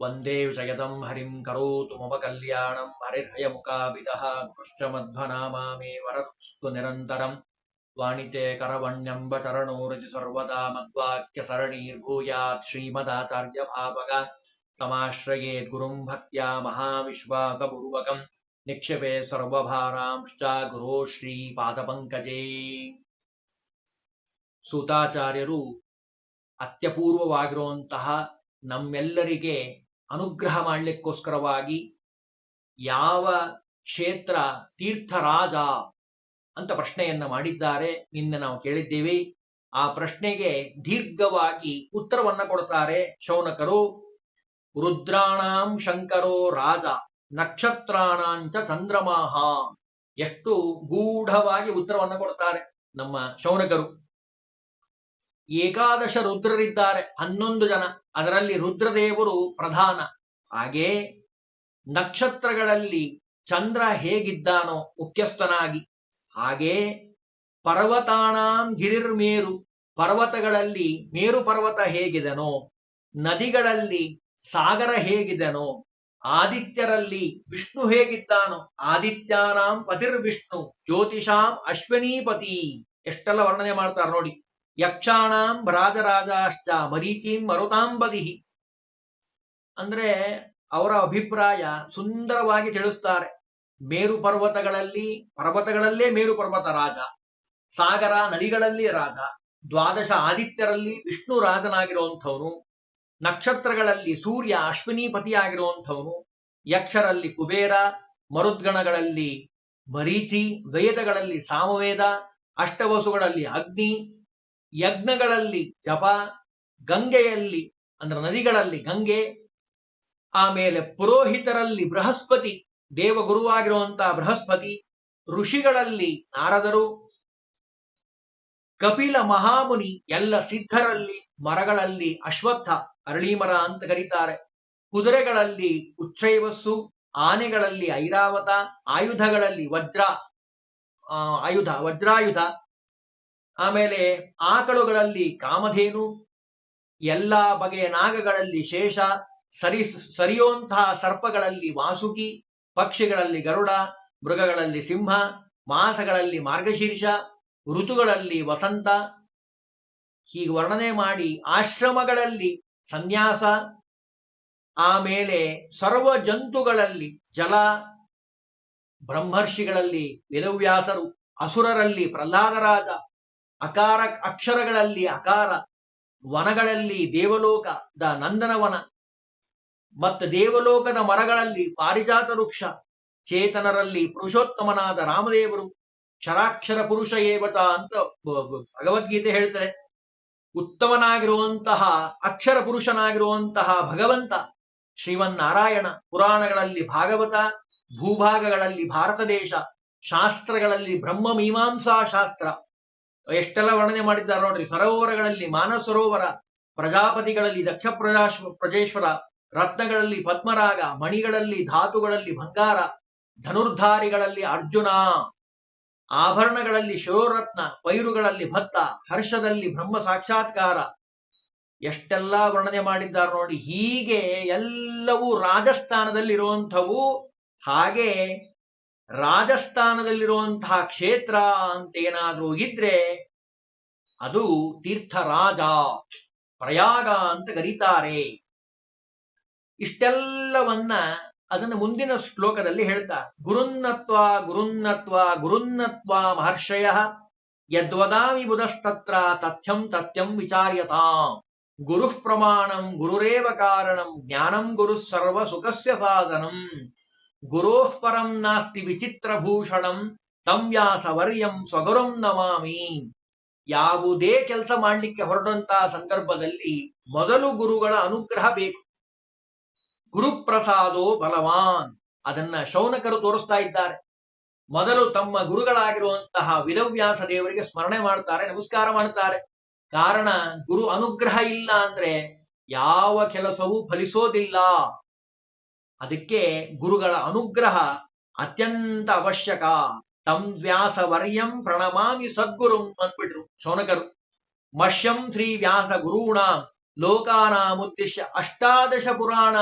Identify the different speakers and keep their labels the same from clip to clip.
Speaker 1: वन्दे विजयदम् हरिम् करोतु मम कल्याणम् हरिर्हयमुकाभिदः कृष्णमध्वनामा मे वरतु निरन्तरम् वाणिते करवण्यम्ब चरणोरजि सर्वदा मद्वाक्यसरणीर्भूयात् श्रीमदाचार्यभावग समाश्रयेत् गुरुम् भक्त्या महाविश्वासपूर्वकम् निक्षेपे ಸರ್ವಭಾರಾಂಶ್ಚ ಗುರೋ ಶ್ರೀ ಪಾದಪಂಕಜೇ ಸೂತಾಚಾರ್ಯರು ಅತ್ಯಪೂರ್ವವಾಗಿರುವಂತಹ ನಮ್ಮೆಲ್ಲರಿಗೆ ಅನುಗ್ರಹ ಮಾಡಲಿಕ್ಕೋಸ್ಕರವಾಗಿ ಯಾವ ಕ್ಷೇತ್ರ ತೀರ್ಥರಾಜ ಅಂತ ಪ್ರಶ್ನೆಯನ್ನ ಮಾಡಿದ್ದಾರೆ, ನಿನ್ನೆ ನಾವು ಕೇಳಿದ್ದೇವೆ. ಆ ಪ್ರಶ್ನೆಗೆ ದೀರ್ಘವಾಗಿ ಉತ್ತರವನ್ನ ಕೊಡ್ತಾರೆ ಶೌನಕರು. ರುದ್ರಾಣಾಂ ಶಂಕರೋ ರಾಜ, ನಕ್ಷತ್ರಾಣಾಂಚ ಚಂದ್ರಮಾಹ. ಎಷ್ಟು ಗೂಢವಾಗಿ ಉತ್ತರವನ್ನ ಕೊಡ್ತಾರೆ ನಮ್ಮ ಶೌನಕರು. ಏಕಾದಶ ರುದ್ರರಿದ್ದಾರೆ. ಹನ್ನೊಂದು ಜನ. ಅದರಲ್ಲಿ ರುದ್ರದೇವರು ಪ್ರಧಾನ. ಹಾಗೆ ನಕ್ಷತ್ರಗಳಲ್ಲಿ ಚಂದ್ರ ಹೇಗಿದ್ದಾನೋ ಮುಖ್ಯಸ್ಥನಾಗಿ. ಹಾಗೆ ಪರ್ವತಾಣಾಂ ಗಿರಿರ್ಮೇರು. ಪರ್ವತಗಳಲ್ಲಿ ಮೇರು ಪರ್ವತ ಹೇಗಿದನೋ, ನದಿಗಳಲ್ಲಿ ಸಾಗರ ಹೇಗಿದನೋ, ಆದಿತ್ಯರಲ್ಲಿ ವಿಷ್ಣು ಹೇಗಿದ್ದಾನೋ, ಆದಿತ್ಯಾನಾಂ ಪತಿರ್ ವಿಷ್ಣು ಜ್ಯೋತಿಷಾಂ ಅಶ್ವನೀಪತಿ. ಎಷ್ಟೆಲ್ಲ ವರ್ಣನೆ ಮಾಡ್ತಾರೆ ನೋಡಿ. ಯಕ್ಷಾಣಾಂ ರಾಜರಾಜಾಶ್ಚ ಮರೀಚಿಂ ಮರುತಾಂಬದಿ ಅಂದ್ರೆ ಅವರ ಅಭಿಪ್ರಾಯ ಸುಂದರವಾಗಿ ತಿಳಿಸ್ತಾರೆ. ಮೇರು ಪರ್ವತಗಳಲ್ಲಿ, ಪರ್ವತಗಳಲ್ಲೇ ಮೇರು ಪರ್ವತ ರಾಜ, ಸಾಗರ ನದಿಗಳಲ್ಲಿ ರಾಜ, ದ್ವಾದಶ ಆದಿತ್ಯರಲ್ಲಿ ವಿಷ್ಣು ರಾಜನಾಗಿರುವಂಥವನು, ನಕ್ಷತ್ರಗಳಲ್ಲಿ ಸೂರ್ಯ ಅಶ್ವಿನಿಪತಿಯಾಗಿರುವಂಥವನು, ಯಕ್ಷರಲ್ಲಿ ಕುಬೇರ, ಮರುದ್ಗಣಗಳಲ್ಲಿ ಮರೀಚಿ ವೇದಗಳಲ್ಲಿ ಸಾಮವೇದ, ಅಷ್ಟವಸುಗಳಲ್ಲಿ ಅಗ್ನಿ ಯಜ್ಞಗಳಲ್ಲಿ, ಜಪ, ಗಂಗೆಯಲ್ಲಿ, ಅಂದ್ರೆ ನದಿಗಳಲ್ಲಿ ಗಂಗೆ, ಆಮೇಲೆ ಪುರೋಹಿತರಲ್ಲಿ ಬೃಹಸ್ಪತಿ ದೇವಗುರುವಾಗಿರುವಂತಹ ಬೃಹಸ್ಪತಿ, ಋಷಿಗಳಲ್ಲಿ ನಾರದರು, ಕಪಿಲ ಮಹಾಮುನಿ, ಎಲ್ಲ ಸಿದ್ಧರಲ್ಲಿ ಮರಗಳಲ್ಲಿ ಅಶ್ವತ್ಥ ಅರಳಿ ಅಂತ ಕರೀತಾರೆ. ಕುದುರೆಗಳಲ್ಲಿ ಉಚ್ಛೈವಸ್ಸು ಆನೆಗಳಲ್ಲಿ ಐರಾವತ, ಆಯುಧಗಳಲ್ಲಿ ವಜ್ರ ಆಯುಧ, ವಜ್ರಾಯುಧ ಆಮೇಲೆ ಆಕಳುಗಳಲ್ಲಿ ಕಾಮಧೇನು, ಎಲ್ಲ ಬಗೆಯ ನಾಗಗಳಲ್ಲಿ ಶೇಷ, ಸರಿ ಸರಿಯೋಂತಹ ಸರ್ಪಗಳಲ್ಲಿ ವಾಸುಕಿ, ಪಕ್ಷಿಗಳಲ್ಲಿ ಗರುಡ, ಮೃಗಗಳಲ್ಲಿ ಸಿಂಹ, ಮಾಸಗಳಲ್ಲಿ ಮಾರ್ಗಶೀರ್ಷ, ಋತುಗಳಲ್ಲಿ ವಸಂತ, ಹೀಗೆ ವರ್ಣನೆ ಮಾಡಿ ಆಶ್ರಮಗಳಲ್ಲಿ ಸನ್ಯಾಸ, ಆಮೇಲೆ ಸರ್ವ ಜಂತುಗಳಲ್ಲಿ ಜಲ, ಬ್ರಹ್ಮರ್ಷಿಗಳಲ್ಲಿ ವೇದವ್ಯಾಸರು ಅಸುರರಲ್ಲಿ ಪ್ರಹ್ಲಾದರಾಜ ಅಕಾರ ಅಕ್ಷರಗಳಲ್ಲಿ, ಅಕಾರ ವನಗಳಲ್ಲಿ, ದೇವಲೋಕದ ನಂದನವನ ಮತ್ತು ದೇವಲೋಕದ ಮರಗಳಲ್ಲಿ, ಪಾರಿಜಾತ ವೃಕ್ಷ, ಚೇತನರಲ್ಲಿ ಪುರುಷೋತ್ತಮನಾದ ರಾಮದೇವರು ಕ್ಷರಾಕ್ಷರ ಪುರುಷ ಏವತ ಅಂತ ಭಗವದ್ಗೀತೆ ಹೇಳ್ತದೆ. ಉತ್ತಮನಾಗಿರುವಂತಹ, ಅಕ್ಷರ ಪುರುಷನಾಗಿರುವಂತಹ ಭಗವಂತ ಶ್ರೀಮನ್ನಾರಾಯಣ, ಪುರಾಣಗಳಲ್ಲಿ ಭಾಗವತ, ಭೂಭಾಗಗಳಲ್ಲಿ ಭಾರತ ದೇಶ, ಶಾಸ್ತ್ರಗಳಲ್ಲಿ ಬ್ರಹ್ಮ ಮೀಮಾಂಸಾ ಶಾಸ್ತ್ರ ಎಷ್ಟೆಲ್ಲ ವರ್ಣನೆ ಮಾಡಿದ್ದಾರೆ ನೋಡ್ರಿ. ಸರೋವರಗಳಲ್ಲಿ ಮಾನಸರೋವರ ಪ್ರಜಾಪತಿಗಳಲ್ಲಿ, ದಕ್ಷ ಪ್ರಜಾಶ್ ಪ್ರಜೇಶ್ವರ, ರತ್ನಗಳಲ್ಲಿ ಪದ್ಮರಾಗ, ಮಣಿಗಳಲ್ಲಿ ಧಾತುಗಳಲ್ಲಿ ಬಂಗಾರ, ಧನುರ್ಧಾರಿಗಳಲ್ಲಿ ಅರ್ಜುನ, ಆಭರಣಗಳಲ್ಲಿ ಶಿರೋರತ್ನ, ಪೈರುಗಳಲ್ಲಿ ಭತ್ತ, ಹರ್ಷದಲ್ಲಿ ಬ್ರಹ್ಮ ಸಾಕ್ಷಾತ್ಕಾರ. ಎಷ್ಟೆಲ್ಲ ವರ್ಣನೆ ಮಾಡಿದ್ದಾರೆ ನೋಡಿ. ಹೀಗೆ ಎಲ್ಲವೂ ರಾಜಸ್ಥಾನದಲ್ಲಿರುವಂಥವು ಹಾಗೆ ರಾಜಸ್ಥಾನದಲ್ಲಿರುವಂತಹ ಕ್ಷೇತ್ರ ಅಂತ ಏನಾದರೂ ಇದ್ರೆ ಅದು ತೀರ್ಥರಾಜ, ಪ್ರಯಾಗ ಅಂತ ಕರೀತಾರೆ. ಇಷ್ಟೆಲ್ಲವನ್ನ ಅದನ್ನು ಮುಂದಿನ ಶ್ಲೋಕದಲ್ಲಿ ಹೇಳ್ತಾರೆ. ಗುರುನ್ನತ್ವ ಗುರುನ್ನತ್ವ ಗುರುನ್ನತ್ವ ಮಹರ್ಷಯ ಯದ್ವದಾಮಿ ಬುಧಸ್ತತ್ರ ತಥ್ಯಂ ತಥ್ಯಂ ವಿಚಾರ್ಯತಾಂ. ಗುರುಃ ಪ್ರಮಾಣಂ ಗುರುರೇವ ಕಾರಣಂ ಜ್ಞಾನಂ ಗುರು ಸರ್ವ ಸುಖಸ್ಯ ಸಾಧನಂ. ಗುರೋಃ ಪರಂ ನಾಸ್ತಿ ವಿಚಿತ್ರಭೂಷಣಂ ತಂ ವ್ಯಾಸವರ್ಯಂ ಸ್ವಗುರುಂ ನಮಾಮಿ ಯಾವುದೇ ಕೆಲಸ ಮಾಡಲಿಕ್ಕೆ ಹೊರಟಂತಹ ಸಂದರ್ಭದಲ್ಲಿ ಮೊದಲು ಗುರುಗಳ ಅನುಗ್ರಹ ಬೇಕು. ಗುರುಪ್ರಸಾದೋ ಬಲವಾನ್, ಅದನ್ನ ಶೌನಕರು ತೋರಿಸ್ತಾ ಇದ್ದಾರೆ. ಮೊದಲು ತಮ್ಮ ಗುರುಗಳಾಗಿರುವಂತಹ ವಿದವ್ಯಾಸ ದೇವರಿಗೆ ಸ್ಮರಣೆ ಮಾಡ್ತಾರೆ, ನಮಸ್ಕಾರ ಮಾಡ್ತಾರೆ. ಕಾರಣ, ಗುರು ಅನುಗ್ರಹ ಇಲ್ಲ ಅಂದ್ರೆ ಯಾವ ಕೆಲಸವೂ ಫಲಿಸೋದಿಲ್ಲ. ಅದಕ್ಕೆ ಗುರುಗಳ ಅನುಗ್ರಹ ಅತ್ಯಂತ ಅವಶ್ಯಕ. ತಂ ವ್ಯಾಸ ವರ್ಯಂ ಪ್ರಣಮಾಮಿ ಸದ್ಗುರುಂ ಅಂದ್ಬಿಟ್ರು ಶೌನಕರು ಮಶ್ಯಂ ಶ್ರೀ ವ್ಯಾಸ ಗುರುಣ ಲೋಕಾನಾಮುದ್ದೇಶ ಅಷ್ಟಾದಶ ಪುರಾಣ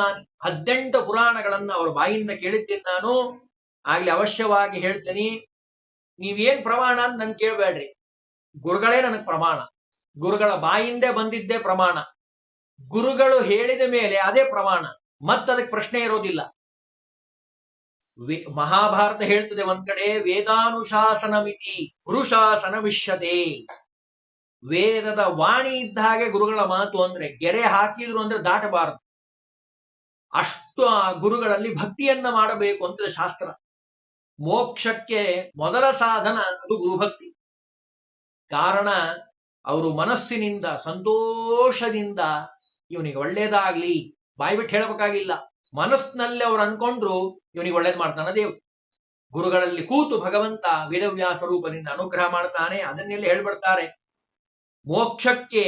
Speaker 1: ಹದಿನೆಂಟು ಪುರಾಣಗಳನ್ನು ಅವರ ಬಾಯಿಂದ ಕೇಳುತ್ತೇನೆ ನಾನು. ಆಗ್ಲಿ ಅವಶ್ಯವಾಗಿ ಹೇಳ್ತೀನಿ. ನೀವೇನ್ ಪ್ರಮಾಣ ಅಂತ ನನ್ ಕೇಳ್ಬೇಡ್ರಿ. ಗುರುಗಳೇ ನನಗೆ ಪ್ರಮಾಣ. ಗುರುಗಳ ಬಾಯಿಂದೇ ಬಂದಿದ್ದೇ ಪ್ರಮಾಣ. ಗುರುಗಳು ಹೇಳಿದ ಮೇಲೆ ಅದೇ ಪ್ರಮಾಣ. ಮತ್ತದಕ್ಕೆ ಪ್ರಶ್ನೆ ಇರೋದಿಲ್ಲ. ಮಹಾಭಾರತ ಹೇಳ್ತದೆ ಒಂದ್ ಕಡೆ ವೇದಾನುಶಾಸನ ಮಿತಿ ಗುರುಶಾಸನ ವಿಷ್ಯತೆ ವೇದದ ವಾಣಿ ಇದ್ದ ಹಾಗೆ ಗುರುಗಳ ಮಾತು ಅಂದ್ರೆ, ಗೆರೆ ಹಾಕಿದ್ರು ಅಂದ್ರೆ ದಾಟಬಾರದು. ಅಷ್ಟು ಆ ಗುರುಗಳಲ್ಲಿ ಭಕ್ತಿಯನ್ನ ಮಾಡಬೇಕು ಅಂತ ಶಾಸ್ತ್ರ. ಮೋಕ್ಷಕ್ಕೆ ಮೊದಲ ಸಾಧನ ಅದು ಗುರುಭಕ್ತಿ. ಕಾರಣ, ಅವರು ಮನಸ್ಸಿನಿಂದ, ಸಂತೋಷದಿಂದ, ಇವನಿಗೆ ಒಳ್ಳೇದಾಗ್ಲಿ ಬಾಯ್ಬಿಟ್ಟು ಹೇಳಬೇಕಾಗಿಲ್ಲ. ಮನಸ್ಸಿನಲ್ಲಿ ಅವ್ರು ಅನ್ಕೊಂಡ್ರು ಇವನಿಗೆ ಒಳ್ಳೇದ್ ಮಾಡ್ತಾನ ದೇವ್ ಗುರುಗಳಲ್ಲಿ ಕೂತು ಭಗವಂತ ವೇದವ್ಯಾಸ ರೂಪದಿಂದ ಅನುಗ್ರಹ ಮಾಡ್ತಾನೆ, ಅದನ್ನೆಲ್ಲ ಹೇಳ್ಬಿಡ್ತಾರೆ. ಮೋಕ್ಷಕ್ಕೆ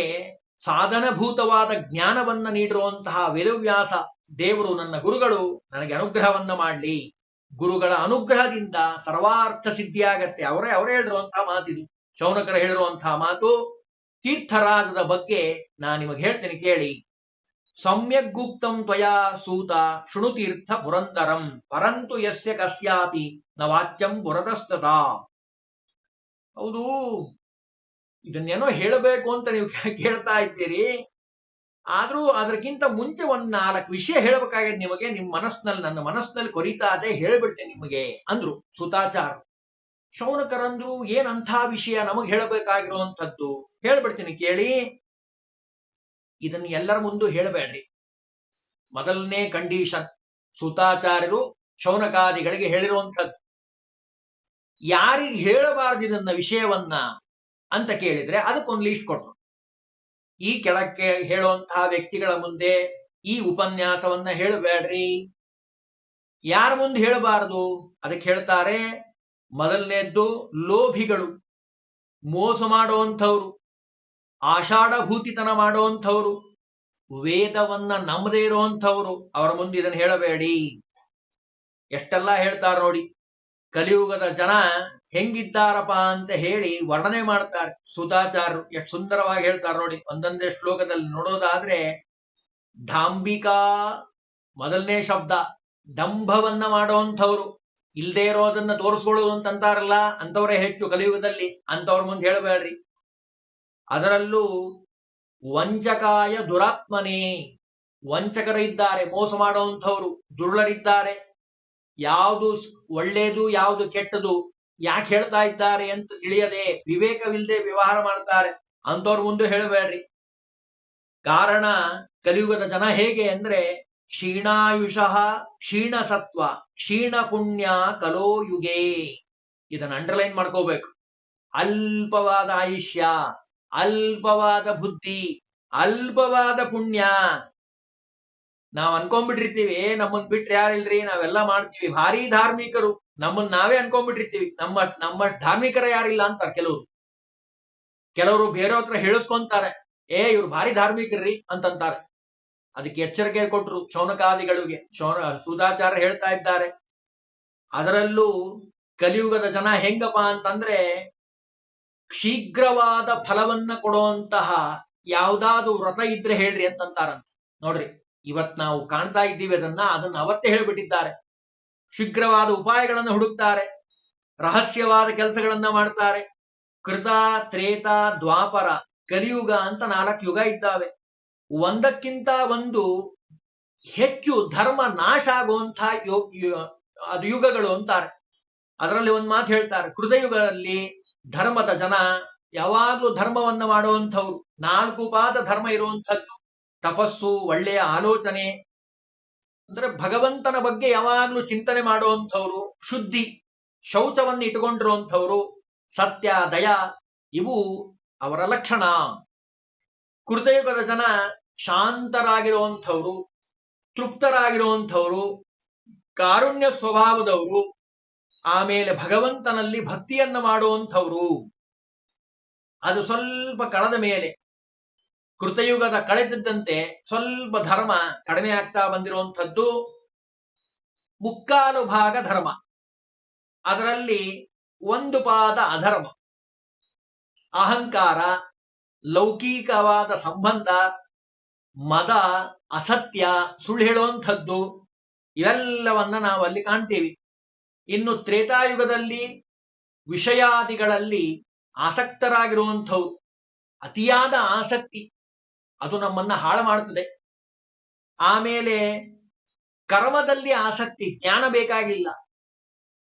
Speaker 1: ಸಾಧನಭೂತವಾದ ಜ್ಞಾನವನ್ನ ನೀಡಿರುವಂತಹ ವೇದವ್ಯಾಸ ದೇವರು, ನನ್ನ ಗುರುಗಳು ನನಗೆ ಅನುಗ್ರಹವನ್ನ ಮಾಡ್ಲಿ. ಗುರುಗಳ ಅನುಗ್ರಹದಿಂದ ಸರ್ವಾರ್ಥ ಸಿದ್ಧಿಯಾಗತ್ತೆ. ಅವರೇ ಅವರೇ ಹೇಳಿರುವಂತಹ ಮಾತಿದು. ಶೌನಕರ ಹೇಳಿರುವಂತಹ ಮಾತು ತೀರ್ಥರಾಜದ ಬಗ್ಗೆ ನಾನು ನಿಮಗೆ ಹೇಳ್ತೇನೆ ಕೇಳಿ. ಸಮ್ಯಕ್ ಗುಪ್ತಂ ತ್ವಯಾ ಸೂತ ಶೃಣುತೀರ್ಥ ಪುರಂದರಂ ಪರಂತು ಯಸ್ಯ ಕಸ್ಯಾಪಿ ನ ವಾಚ್ಯಂ ಹೌದು, ಇದನ್ನೇನೋ ಹೇಳಬೇಕು ಅಂತ ನೀವು ಕೇಳ್ತಾ ಇದ್ದೀರಿ. ಆದ್ರೂ ಅದಕ್ಕಿಂತ ಮುಂಚೆ ಒಂದ್ ನಾಲ್ಕು ವಿಷಯ ಹೇಳಬೇಕಾಗಿದೆ ನಿಮಗೆ. ನಿಮ್ ಮನಸ್ಸಿನಲ್ಲಿ, ನನ್ನ ಮನಸ್ಸಿನಲ್ಲಿ ಕೊರಿತಾ ಅದೇ ಹೇಳ್ಬಿಡ್ತೇನೆ ನಿಮಗೆ ಅಂದ್ರು ಸುತಾಚಾರ ಶೌನಕರಂದ್ರು ಏನಂಥ ವಿಷಯ ನಮಗ್ ಹೇಳಬೇಕಾಗಿರುವಂಥದ್ದು? ಹೇಳ್ಬಿಡ್ತೀನಿ ಕೇಳಿ. ಇದನ್ನ ಎಲ್ಲರ ಮುಂದೂ ಹೇಳಬೇಡ್ರಿ. ಮೊದಲನೇ ಕಂಡೀಷನ್ ಸುತಾಚಾರ್ಯರು ಶೌನಕಾದಿಗಳಿಗೆ ಹೇಳಿರುವಂಥದ್ದು. ಯಾರಿಗೆ ಹೇಳಬಾರದು ಇದನ್ನ ವಿಷಯವನ್ನ ಅಂತ ಕೇಳಿದ್ರೆ ಅದಕ್ಕೊಂದು ಲೀಸ್ಟ್ ಕೊಟ್ರು. ಈ ಕೆಳಕ್ಕೆ ಹೇಳುವಂತಹ ವ್ಯಕ್ತಿಗಳ ಮುಂದೆ ಈ ಉಪನ್ಯಾಸವನ್ನ ಹೇಳಬೇಡ್ರಿ. ಯಾರ ಮುಂದೆ ಹೇಳಬಾರದು? ಅದಕ್ಕೆ ಹೇಳ್ತಾರೆ, ಮೊದಲನೇದ್ದು ಲೋಭಿಗಳು. ಮೋಸ ಮಾಡುವಂಥವ್ರು. ಆಷಾಢಭೂತಿತನ ಮಾಡುವಂಥವ್ರು ವೇದವನ್ನ ನಂಬದೇ ಇರುವಂಥವ್ರು, ಅವರ ಮುಂದೆ ಇದನ್ನ ಹೇಳಬೇಡಿ. ಎಷ್ಟೆಲ್ಲ ಹೇಳ್ತಾರೆ ನೋಡಿ, ಕಲಿಯುಗದ ಜನ ಹೆಂಗಿದ್ದಾರಪ್ಪ ಅಂತ ಹೇಳಿ ವರ್ಣನೆ ಮಾಡ್ತಾರೆ. ಸುತಾಚಾರ್ಯರು ಎಷ್ಟು ಸುಂದರವಾಗಿ ಹೇಳ್ತಾರೆ ನೋಡಿ, ಒಂದೊಂದೇ ಶ್ಲೋಕದಲ್ಲಿ ನೋಡೋದಾದ್ರೆ ಧಾಂಬಿಕಾ ಮೊದಲನೇ ಶಬ್ದ, ಡಂಭವನ್ನ ಮಾಡುವಂಥವ್ರು. ಇಲ್ದೇ ಇರೋದನ್ನ ತೋರಿಸ್ಕೊಳ್ಳೋದು ಅಂತಂತಾರಲ್ಲ ಅಂತವರೇ ಹೆಚ್ಚು ಕಲಿಯುಗದಲ್ಲಿ ಅಂತವ್ರ ಮುಂದೆ ಹೇಳಬೇಡ್ರಿ. ಅದರಲ್ಲೂ ವಂಚಕಾಯ ದುರಾತ್ಮನೇ. ವಂಚಕರಿದ್ದಾರೆ, ಮೋಸ ಮಾಡುವಂಥವ್ರು ದುರ್ಳರಿದ್ದಾರೆ ಯಾವುದು ಒಳ್ಳೇದು, ಯಾವುದು ಕೆಟ್ಟದು, ಯಾಕೆ ಹೇಳ್ತಾ ಇದ್ದಾರೆ ಅಂತ ತಿಳಿಯದೆ ವಿವೇಕವಿಲ್ಲದೆ ವ್ಯವಹಾರ ಮಾಡ್ತಾರೆ. ಅಂತವ್ರ ಮುಂದೆ ಹೇಳಬೇಡ್ರಿ. ಕಾರಣ ಕಲಿಯುಗದ ಜನ ಹೇಗೆ ಅಂದ್ರೆ ಕ್ಷೀಣಾಯುಷಃ ಕ್ಷೀಣ ಸತ್ವ ಕ್ಷೀಣ ಪುಣ್ಯ ಕಲೋ ಯುಗೇ ಇದನ್ನ ಅಂಡರ್ಲೈನ್ ಮಾಡ್ಕೋಬೇಕು. ಅಲ್ಪವಾದ ಆಯುಷ್ಯ. ಅಲ್ಪವಾದ ಬುದ್ಧಿ, ಅಲ್ಪವಾದ ಪುಣ್ಯ. ನಾವ್ ಅನ್ಕೊಂಡ್ಬಿಟ್ಟಿರ್ತೀವಿ ನಮ್ಮನ್ ಬಿಟ್ರೆ ಯಾರಿಲ್ರಿ? ನಾವೆಲ್ಲ ಮಾಡ್ತೀವಿ. ಭಾರಿ ಧಾರ್ಮಿಕರು, ನಮ್ಮನ್ ನಾವೇ ಅನ್ಕೊಂಡ್ಬಿಟ್ಟಿರ್ತೀವಿ. ನಮ್ಮ ನಮ್ಮ ಧಾರ್ಮಿಕರ ಯಾರಿಲ್ಲ ಅಂತಾರೆ ಕೆಲವರು. ಕೆಲವರು ಬೇರೆ ಹತ್ರ ಹೇಳಿಸ್ಕೊಂತಾರೆ, ಏ, ಇವ್ರು ಭಾರಿ ಧಾರ್ಮಿಕರ್ರಿ ಅಂತಂತಾರೆ. ಅದಕ್ಕೆ ಎಚ್ಚರಿಕೆ ಕೊಟ್ರು ಶೌನಕಾದಿಗಳಿಗೆ. ಶೌನ ಸುಧಾಚಾರ್ಯ ಹೇಳ್ತಾ ಇದ್ದಾರೆ, ಅದರಲ್ಲೂ ಕಲಿಯುಗದ ಜನ ಹೆಂಗಪ್ಪ ಅಂತಂದ್ರೆ ಶೀಘ್ರವಾದ ಫಲವನ್ನ ಕೊಡುವಂತಹ ಯಾವ್ದಾದ್ರು ವ್ರತ ಇದ್ರೆ ಹೇಳ್ರಿ ಅಂತಂತಾರಂತ. ನೋಡ್ರಿ, ಇವತ್ ನಾವು ಕಾಣ್ತಾ ಇದ್ದೀವಿ ಅದನ್ನ ಅದನ್ನ ಅವತ್ತೇ ಹೇಳ್ಬಿಟ್ಟಿದ್ದಾರೆ. ಶೀಘ್ರವಾದ ಉಪಾಯಗಳನ್ನು ಹುಡುಕ್ತಾರೆ, ರಹಸ್ಯವಾದ ಕೆಲಸಗಳನ್ನ ಮಾಡ್ತಾರೆ. ಕೃತ, ತ್ರೇತ, ದ್ವಾಪರ, ಕಲಿಯುಗ ಅಂತ ನಾಲ್ಕು ಯುಗ ಇದ್ದಾವೆ. ಒಂದಕ್ಕಿಂತ ಒಂದು ಹೆಚ್ಚು ಧರ್ಮ ನಾಶ ಆಗುವಂತಹ ಯೋ- ಅದು ಯುಗಗಳು ಅಂತಾರೆ. ಅದರಲ್ಲಿ ಒಂದ್ ಮಾತು ಹೇಳ್ತಾರೆ, ಕೃತಯುಗದಲ್ಲಿ ಧರ್ಮದ ಜನ ಯಾವಾಗ್ಲೂ ಧರ್ಮವನ್ನು ಮಾಡುವಂಥವ್ರು. ನಾಲ್ಕು ಪಾದ ಧರ್ಮ ಇರುವಂಥದ್ದು. ತಪಸ್ಸು, ಒಳ್ಳೆಯ ಆಲೋಚನೆ. ಅಂದ್ರೆ ಭಗವಂತನ ಬಗ್ಗೆ ಯಾವಾಗ್ಲೂ ಚಿಂತನೆ ಮಾಡುವಂಥವ್ರು, ಶುದ್ಧಿ, ಶೌಚವನ್ನು ಇಟ್ಟುಕೊಂಡಿರುವಂಥವ್ರು, ಸತ್ಯ, ದಯ, ಇವು ಅವರ ಲಕ್ಷಣ. ಕೃತಯುಗದ ಜನ ಶಾಂತರಾಗಿರುವಂಥವ್ರು, ತೃಪ್ತರಾಗಿರುವಂಥವ್ರು, ಕಾರುಣ್ಯ ಸ್ವಭಾವದವರು. ಆಮೇಲೆ ಭಗವಂತನಲ್ಲಿ ಭಕ್ತಿಯನ್ನ ಮಾಡುವಂಥವ್ರು. ಅದು ಸ್ವಲ್ಪ ಕಳೆದ ಮೇಲೆ ಕೃತಯುಗದ ಕಳೆದಿದ್ದಂತೆ ಸ್ವಲ್ಪ ಧರ್ಮ ಕಡಿಮೆ ಆಗ್ತಾ ಬಂದಿರುವಂಥದ್ದು. ಮುಕ್ಕಾಲು ಭಾಗ ಧರ್ಮ. ಅದರಲ್ಲಿ ಒಂದು ಪಾದ ಅಧರ್ಮ. ಅಹಂಕಾರ, ಲೌಕಿಕವಾದ ಸಂಬಂಧ, ಮದ, ಅಸತ್ಯ, ಸುಳ್ಳು ಹೇಳುವಂಥದ್ದು, ಇವೆಲ್ಲವನ್ನ ನಾವು ಅಲ್ಲಿ ಕಾಣ್ತೀವಿ. ಇನ್ನು ತ್ರೇತಾಯುಗದಲ್ಲಿ ವಿಷಯಾದಿಗಳಲ್ಲಿ ಆಸಕ್ತರಾಗಿರುವಂಥವು ಅತಿಯಾದ ಆಸಕ್ತಿ ಅದು ನಮ್ಮನ್ನ ಹಾಳು ಮಾಡುತ್ತದೆ ಆಮೇಲೆ ಕರ್ಮದಲ್ಲಿ ಆಸಕ್ತಿ, ಜ್ಞಾನ ಬೇಕಾಗಿಲ್ಲ.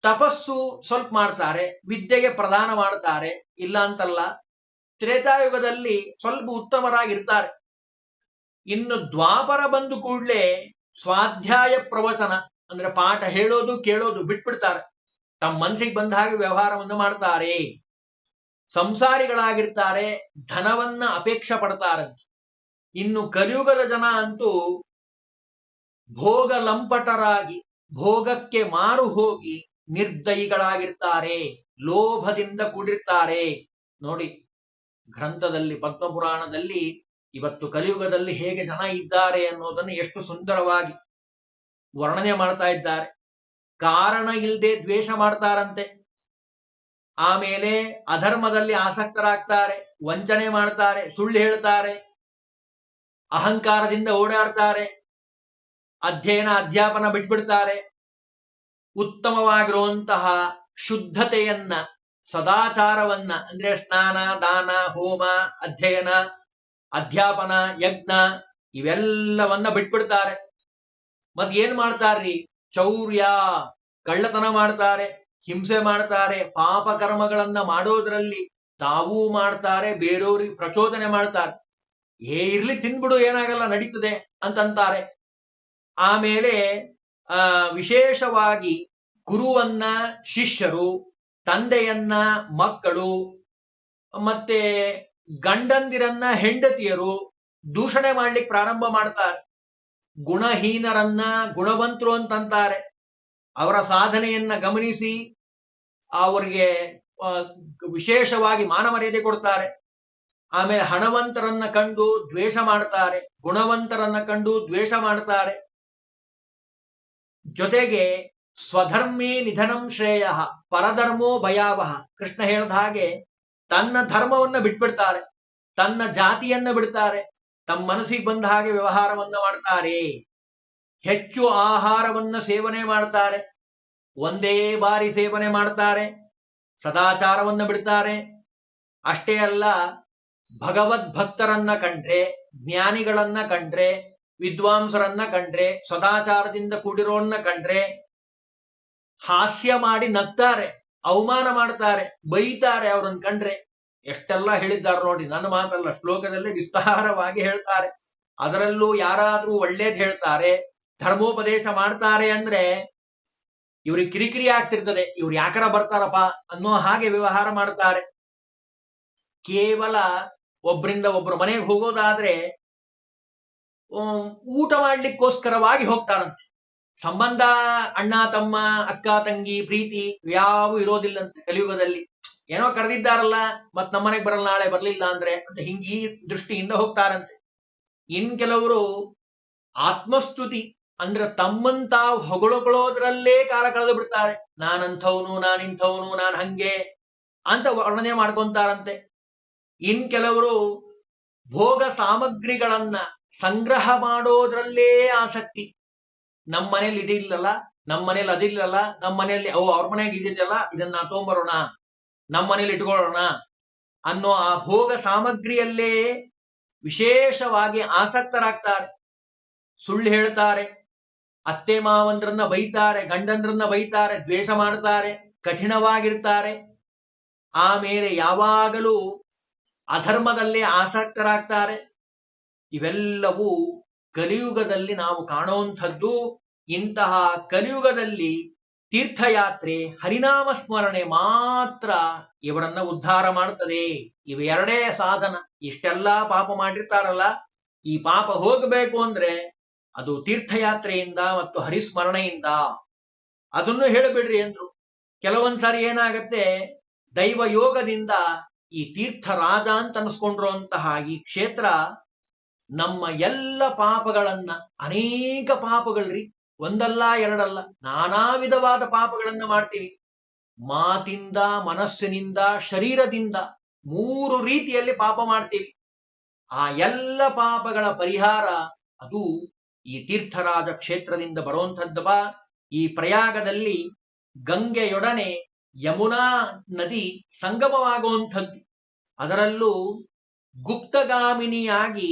Speaker 1: ತಪಸ್ಸು ಸ್ವಲ್ಪ ಮಾಡ್ತಾರೆ, ವಿದ್ಯೆಗೆ ಪ್ರದಾನ ಮಾಡ್ತಾರೆ, ಇಲ್ಲ ಅಂತಲ್ಲ. ತ್ರೇತಾಯುಗದಲ್ಲಿ ಸ್ವಲ್ಪ ಉತ್ತಮರಾಗಿರ್ತಾರೆ. ಇನ್ನು ದ್ವಾಪರ ಬಂದು ಕೂಡಲೇ ಸ್ವಾಧ್ಯಾಯ ಪ್ರವಚನ ಅಂದ್ರೆ ಪಾಠ ಹೇಳೋದು, ಕೇಳೋದು ಬಿಟ್ಬಿಡ್ತಾರೆ. ತಮ್ಮ ಮನಸ್ಸಿಗೆ ಬಂದ ಹಾಗೆ ವ್ಯವಹಾರವನ್ನು ಮಾಡ್ತಾರೆ. ಸಂಸಾರಿಗಳಾಗಿರ್ತಾರೆ, ಧನವನ್ನ ಅಪೇಕ್ಷೆ ಪಡ್ತಾರಂತೆ. ಇನ್ನು ಕಲಿಯುಗದ ಜನ ಅಂತೂ ಭೋಗ ಲಂಪಟರಾಗಿ, ಭೋಗಕ್ಕೆ ಮಾರು ಹೋಗಿ ನಿರ್ದಯಿಗಳಾಗಿರ್ತಾರೆ, ಲೋಭದಿಂದ ಕೂಡಿರ್ತಾರೆ. ನೋಡಿ, ಗ್ರಂಥದಲ್ಲಿ, ಪದ್ಮಪುರಾಣದಲ್ಲಿ ಇವತ್ತು ಕಲಿಯುಗದಲ್ಲಿ ಹೇಗೆ ಜನ ಇದ್ದಾರೆ ಅನ್ನೋದನ್ನು ಎಷ್ಟು ಸುಂದರವಾಗಿ ವರ್ಣನೆ ಮಾಡ್ತಾ ಇದ್ದಾರೆ. ಕಾರಣ ಇಲ್ಲದೆ ದ್ವೇಷ ಮಾಡ್ತಾರಂತೆ. ಆಮೇಲೆ ಅಧರ್ಮದಲ್ಲಿ ಆಸಕ್ತರಾಗ್ತಾರೆ, ವಂಚನೆ ಮಾಡ್ತಾರೆ, ಸುಳ್ಳು ಹೇಳ್ತಾರೆ, ಅಹಂಕಾರದಿಂದ ಓಡಾಡ್ತಾರೆ, ಅಧ್ಯಯನ, ಅಧ್ಯಾಪನ ಬಿಟ್ಬಿಡ್ತಾರೆ. ಉತ್ತಮವಾಗಿರುವಂತಹ ಶುದ್ಧತೆಯನ್ನ, ಸದಾಚಾರವನ್ನ, ಅಂದ್ರೆ ಸ್ನಾನ, ದಾನ, ಹೋಮ, ಅಧ್ಯಯನ, ಅಧ್ಯಾಪನ, ಯಜ್ಞ, ಇವೆಲ್ಲವನ್ನ ಬಿಟ್ಬಿಡ್ತಾರೆ. ಮತ್ ಏನ್ ಮಾಡ್ತಾರ್ರಿ? ಚೌರ್ಯ, ಕಳ್ಳತನ ಮಾಡ್ತಾರೆ, ಹಿಂಸೆ ಮಾಡ್ತಾರೆ, ಪಾಪ ಕರ್ಮಗಳನ್ನ ಮಾಡೋದ್ರಲ್ಲಿ ತಾವೂ ಮಾಡ್ತಾರೆ ಬೇರೆಯವ್ರಿಗೆ ಪ್ರಚೋದನೆ ಮಾಡ್ತಾರೆ. ಏ, ಇರ್ಲಿ ತಿನ್ಬಿಡು, ಏನಾಗಲ್ಲ, ನಡೀತದೆ ಅಂತಂತಾರೆ. ಆಮೇಲೆ, ಆ, ವಿಶೇಷವಾಗಿ ಗುರುವನ್ನ, ಶಿಷ್ಯರು, ತಂದೆಯನ್ನ, ಮಕ್ಕಳು, ಮತ್ತೆ ಗಂಡಂದಿರನ್ನ ಹೆಂಡತಿಯರು ದೂಷಣೆ ಮಾಡ್ಲಿಕ್ಕೆ ಪ್ರಾರಂಭ ಮಾಡ್ತಾರೆ. ಗುಣಹೀನರನ್ನ ಗುಣವಂತರು ಅಂತಂತಾರೆ. ಅವರ ಸಾಧನೆಯನ್ನ ಗಮನಿಸಿ ಅವರಿಗೆ ವಿಶೇಷವಾಗಿ ಮಾನ ಮರ್ಯಾದೆ ಕೊಡ್ತಾರೆ. ಆಮೇಲೆ ಹಣವಂತರನ್ನ ಕಂಡು ದ್ವೇಷ ಮಾಡ್ತಾರೆ. ಗುಣವಂತರನ್ನ ಕಂಡು ದ್ವೇಷ ಮಾಡ್ತಾರೆ. ಜೊತೆಗೆ ಸ್ವಧರ್ಮೇ ನಿಧನಂ ಶ್ರೇಯ ಪರಧರ್ಮೋ ಭಯಾವಹ. ಕೃಷ್ಣ ಹೇಳಿದ ಹಾಗೆ ತನ್ನ ಧರ್ಮವನ್ನ ಬಿಟ್ಬಿಡ್ತಾರೆ. ತನ್ನ ಜಾತಿಯನ್ನ ಬಿಡ್ತಾರೆ. ತಮ್ಮ ಮನಸ್ಸಿಗೆ ಬಂದ ಹಾಗೆ ವ್ಯವಹಾರವನ್ನ ಮಾಡ್ತಾರೆ. ಹೆಚ್ಚು ಆಹಾರವನ್ನ ಸೇವನೆ ಮಾಡ್ತಾರೆ. ಒಂದೇ ಬಾರಿ ಸೇವನೆ ಮಾಡ್ತಾರೆ. ಸದಾಚಾರವನ್ನ ಬಿಡ್ತಾರೆ. ಅಷ್ಟೇ ಅಲ್ಲ ಭಗವದ್ಭಕ್ತರನ್ನ ಕಂಡ್ರೆ, ಜ್ಞಾನಿಗಳನ್ನ ಕಂಡ್ರೆ, ವಿದ್ವಾಂಸರನ್ನ ಕಂಡ್ರೆ, ಸದಾಚಾರದಿಂದ ಕೂಡಿರೋನ್ನ ಕಂಡ್ರೆ ಹಾಸ್ಯ ಮಾಡಿ ನಗ್ತಾರೆ, ಅವಮಾನ ಮಾಡ್ತಾರೆ, ಬೈತಾರೆ ಅವ್ರನ್ನ ಕಂಡ್ರೆ. ಎಷ್ಟೆಲ್ಲ ಹೇಳಿದ್ದಾರೆ ನೋಡಿ, ನನ್ನ ಮಾತಲ್ಲ, ಶ್ಲೋಕದಲ್ಲಿ ವಿಸ್ತಾರವಾಗಿ ಹೇಳ್ತಾರೆ. ಅದರಲ್ಲೂ ಯಾರಾದ್ರೂ ಒಳ್ಳೇದ್ ಹೇಳ್ತಾರೆ, ಧರ್ಮೋಪದೇಶ ಮಾಡ್ತಾರೆ ಅಂದ್ರೆ ಇವ್ರಿಗೆ ಕಿರಿಕಿರಿ ಆಗ್ತಿರ್ತದೆ. ಇವ್ರು ಯಾಕರ ಬರ್ತಾರಪ್ಪ ಅನ್ನೋ ಹಾಗೆ ವ್ಯವಹಾರ ಮಾಡ್ತಾರೆ. ಕೇವಲ ಒಬ್ರಿಂದ ಒಬ್ರು ಮನೆಗೆ ಹೋಗೋದಾದ್ರೆ ಊಟ ಮಾಡ್ಲಿಕ್ಕೋಸ್ಕರವಾಗಿ ಹೋಗ್ತಾರಂತೆ. ಸಂಬಂಧ, ಅಣ್ಣ, ತಮ್ಮ, ಅಕ್ಕ, ತಂಗಿ, ಪ್ರೀತಿ ಯಾವ ಇರೋದಿಲ್ಲಂತೆ ಕಲಿಯುಗದಲ್ಲಿ. ಏನೋ ಕರೆದಿದ್ದಾರಲ್ಲ ಮತ್ ನಮ್ಮನೆಗೆ ಬರಲ್ಲ, ನಾಳೆ ಬರ್ಲಿಲ್ಲ ಅಂದ್ರೆ ಅಂತ ಹಿಂಗ್ ಈ ದೃಷ್ಟಿಯಿಂದ ಹೋಗ್ತಾರಂತೆ. ಇನ್ ಕೆಲವರು ಆತ್ಮಸ್ತುತಿ ಅಂದ್ರೆ ತಮ್ಮಂತ ಹೊಗಳೊಗಳೋದ್ರಲ್ಲೇ ಕಾಲ ಕಳೆದು ಬಿಡ್ತಾರೆ. ನಾನಂಥವನು, ನಾನಿಂಥವನು, ನಾನ್ ಹಂಗೆ ಅಂತ ವರ್ಣನೆ ಮಾಡ್ಕೊಂತಾರಂತೆ. ಇನ್ ಕೆಲವರು ಭೋಗ ಸಾಮಗ್ರಿಗಳನ್ನ ಸಂಗ್ರಹ ಮಾಡೋದ್ರಲ್ಲೇ ಆಸಕ್ತಿ. ನಮ್ಮ ಮನೇಲಿ ಇದಿಲ್ಲಲ್ಲ ನಮ್ಮ ಮನೇಲಿ ಅದಿಲ್ಲಲ್ಲ ನಮ್ಮ ಮನೆಯಲ್ಲಿ ಓ, ಅವ್ರ ಮನೆಗೆ ಇದಿದೆಯಲ್ಲ ಇದನ್ನ ತಗೊಂಬರೋಣ ನಮ್ಮ ಮನೇಲಿ ಇಟ್ಕೊಳ್ಳೋಣ ಅನ್ನೋ ಆ ಭೋಗ ಸಾಮಗ್ರಿಯಲ್ಲೇ ವಿಶೇಷವಾಗಿ ಆಸಕ್ತರಾಗ್ತಾರೆ. ಸುಳ್ಳು ಹೇಳ್ತಾರೆ, ಅತ್ತೆ ಮಾವಂದ್ರನ್ನ ಬೈತಾರೆ, ಗಂಡಂದ್ರನ್ನ ಬೈತಾರೆ, ದ್ವೇಷ ಮಾಡ್ತಾರೆ, ಕಠಿಣವಾಗಿರ್ತಾರೆ. ಆಮೇಲೆ ಯಾವಾಗಲೂ ಅಧರ್ಮದಲ್ಲೇ ಆಸಕ್ತರಾಗ್ತಾರೆ. ಇವೆಲ್ಲವೂ ಕಲಿಯುಗದಲ್ಲಿ ನಾವು ಕಾಣುವಂಥದ್ದು ಇಂತಹ ಕಲಿಯುಗದಲ್ಲಿ ತೀರ್ಥಯಾತ್ರೆ ಹರಿನಾಮ ಸ್ಮರಣೆ ಮಾತ್ರ ಇವರನ್ನ ಉದ್ಧಾರ ಮಾಡ್ತದೆ ಇವೆರಡೇ ಸಾಧನ. ಇಷ್ಟೆಲ್ಲಾ ಪಾಪ ಮಾಡಿರ್ತಾರಲ್ಲ. ಈ ಪಾಪ ಹೋಗಬೇಕು ಅಂದ್ರೆ ಅದು ತೀರ್ಥಯಾತ್ರೆಯಿಂದ ಮತ್ತು ಹರಿಸ್ಮರಣೆಯಿಂದ. ಅದನ್ನು ಹೇಳಬೇಡ್ರಿ ಅಂದ್ರು. ಕೆಲವೊಂದ್ಸಾರಿ ಏನಾಗತ್ತೆ, ದೈವ ಯೋಗದಿಂದ ಈ ತೀರ್ಥ ರಾಜ ಅಂತ ಅನ್ಸ್ಕೊಂಡಿರುವಂತಹ ಈ ಕ್ಷೇತ್ರ ನಮ್ಮ ಎಲ್ಲ ಪಾಪಗಳನ್ನ ಅನೇಕ ಪಾಪಗಳ್ರಿ. ಒಂದಲ್ಲ, ಎರಡಲ್ಲ ನಾನಾ ವಿಧವಾದ ಪಾಪಗಳನ್ನು ಮಾಡ್ತೀವಿ. ಮಾತಿಂದ, ಮನಸ್ಸಿನಿಂದ, ಶರೀರದಿಂದ ಮೂರು ರೀತಿಯಲ್ಲಿ ಪಾಪ ಮಾಡ್ತೀವಿ. ಆ ಎಲ್ಲ ಪಾಪಗಳ ಪರಿಹಾರ ಅದು ಈ ತೀರ್ಥರಾಜ ಕ್ಷೇತ್ರದಿಂದ ಬರುವಂಥದ್ದವ ಈ ಪ್ರಯಾಗದಲ್ಲಿ ಗಂಗೆಯೊಡನೆ ಯಮುನಾ ನದಿ ಸಂಗಮವಾಗುವಂಥದ್ದು. ಅದರಲ್ಲೂ ಗುಪ್ತಗಾಮಿನಿಯಾಗಿ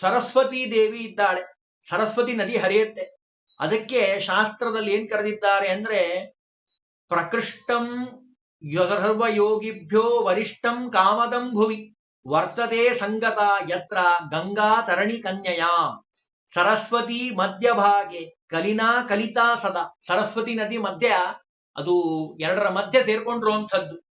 Speaker 1: ಸರಸ್ವತಿ ದೇವಿ ಇದ್ದಾಳೆ. ಸರಸ್ವತಿ ನದಿ ಹರಿಯುತ್ತೆ. ಅದಕ್ಕೆ ಶಾಸ್ತ್ರದಲ್ಲಿ ಏನ್ ಕರೆದಿದ್ದಾರೆ ಅಂದ್ರೆ, ಪ್ರಕೃಷ್ಟಂ ಯೋಗಿಭ್ಯೋ ವರಿಷ್ಠಂ ಕಾಮದಂ ಭುವಿ, ವರ್ತದೆ ಸಂಗತ ಯತ್ರ ಗಂಗಾ ತರಣಿ ಕನ್ಯಾ ಸರಸ್ವತಿ ಮಧ್ಯಭಾಗೆ, ಕಲಿನಾ ಕಲಿತಾ ಸದಾ, ಸರಸ್ವತಿ ನದಿ ಮಧ್ಯ, ಅದು ಎರಡರ ಮಧ್ಯೆ ಸೇರ್ಕೊಂಡಿರುವಂಥದ್ದು.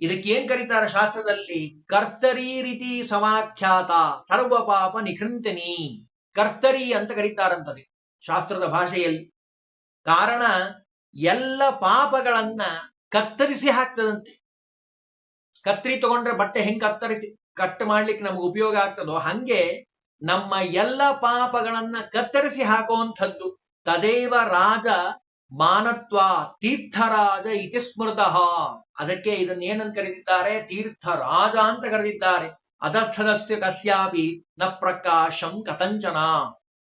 Speaker 1: ಇದಕ್ಕೆ ಏನ್ ಕರೀತಾರೆ ಶಾಸ್ತ್ರದಲ್ಲಿ? ಕರ್ತರಿ ರೀತಿ ಸಮಾಖ್ಯಾತ ಸರ್ವ ಪಾಪ ನಿಖೃಂತಿನಿ, ಕರ್ತರಿ ಅಂತ ಕರೀತಾರಂತದೆ. ಶಾಸ್ತ್ರದ ಭಾಷೆಯಲ್ಲಿ. ಕಾರಣ ಎಲ್ಲ ಪಾಪಗಳನ್ನ ಕತ್ತರಿಸಿ ಹಾಕ್ತದಂತೆ. ಕತ್ತರಿ ತಗೊಂಡ್ರೆ ಬಟ್ಟೆ ಹೆಂಗ್ ಕತ್ತರಿಸಿ, ಕಟ್ ಮಾಡ್ಲಿಕ್ಕೆ ನಮ್ಗೆ ಉಪಯೋಗ ಆಗ್ತದೋ ಹಂಗೆ ನಮ್ಮ ಎಲ್ಲ ಪಾಪಗಳನ್ನ ಕತ್ತರಿಸಿ ಹಾಕುವಂಥದ್ದು ತದೇವ ರಾಜ ಮಾನತ್ವ ತೀರ್ಥರಾಜ ಇತಿ ಸ್ಮೃತ. ಅದಕ್ಕೆ ಇದನ್ನ ಏನಂತ ಕರೆದಿದ್ದಾರೆ ತೀರ್ಥರಾಜ ಅಂತ ಕರೆದಿದ್ದಾರೆ ಅದರ್ಥದಸ್ಯ ಕಸ್ಯಾಪಿ ನ ಪ್ರಕಾಶಂ ಕಥಂಚನ.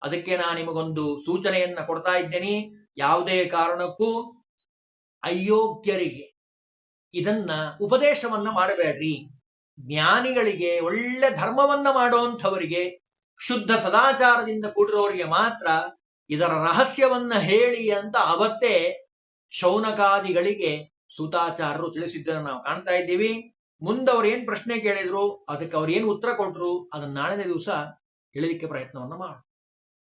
Speaker 1: ಅದಕ್ಕೆ ನಾನು ನಿಮಗೊಂದು ಸೂಚನೆಯನ್ನ ಕೊಡ್ತಾ ಇದ್ದೇನೆ. ಯಾವುದೇ ಕಾರಣಕ್ಕೂ ಅಯೋಗ್ಯರಿಗೆ ಇದನ್ನ ಉಪದೇಶವನ್ನ ಮಾಡಬೇಡ್ರಿ. ಜ್ಞಾನಿಗಳಿಗೆ ಒಳ್ಳೆ ಧರ್ಮವನ್ನ ಮಾಡುವಂಥವರಿಗೆ, ಶುದ್ಧ ಸದಾಚಾರದಿಂದ ಕೂಡಿರೋರಿಗೆ ಮಾತ್ರ ಇದರ ರಹಸ್ಯವನ್ನ ಹೇಳಿ ಅಂತ ಅವತ್ತೇ ಶೌನಕಾದಿಗಳಿಗೆ ಸುತಾಚಾರರು ತಿಳಿಸಿದ್ದನ್ನು ನಾವು ಕಾಣ್ತಾ ಇದ್ದೀವಿ. ಮುಂದವ್ರು ಏನ್ ಪ್ರಶ್ನೆ ಕೇಳಿದ್ರು, ಅದಕ್ಕೆ ಅವ್ರು ಏನು ಉತ್ತರ ಕೊಟ್ರು, ಅದನ್ನ ನಾಳೆನೇ ದಿವಸ ಹೇಳಲಿಕ್ಕೆ ಪ್ರಯತ್ನವನ್ನ ಮಾಡು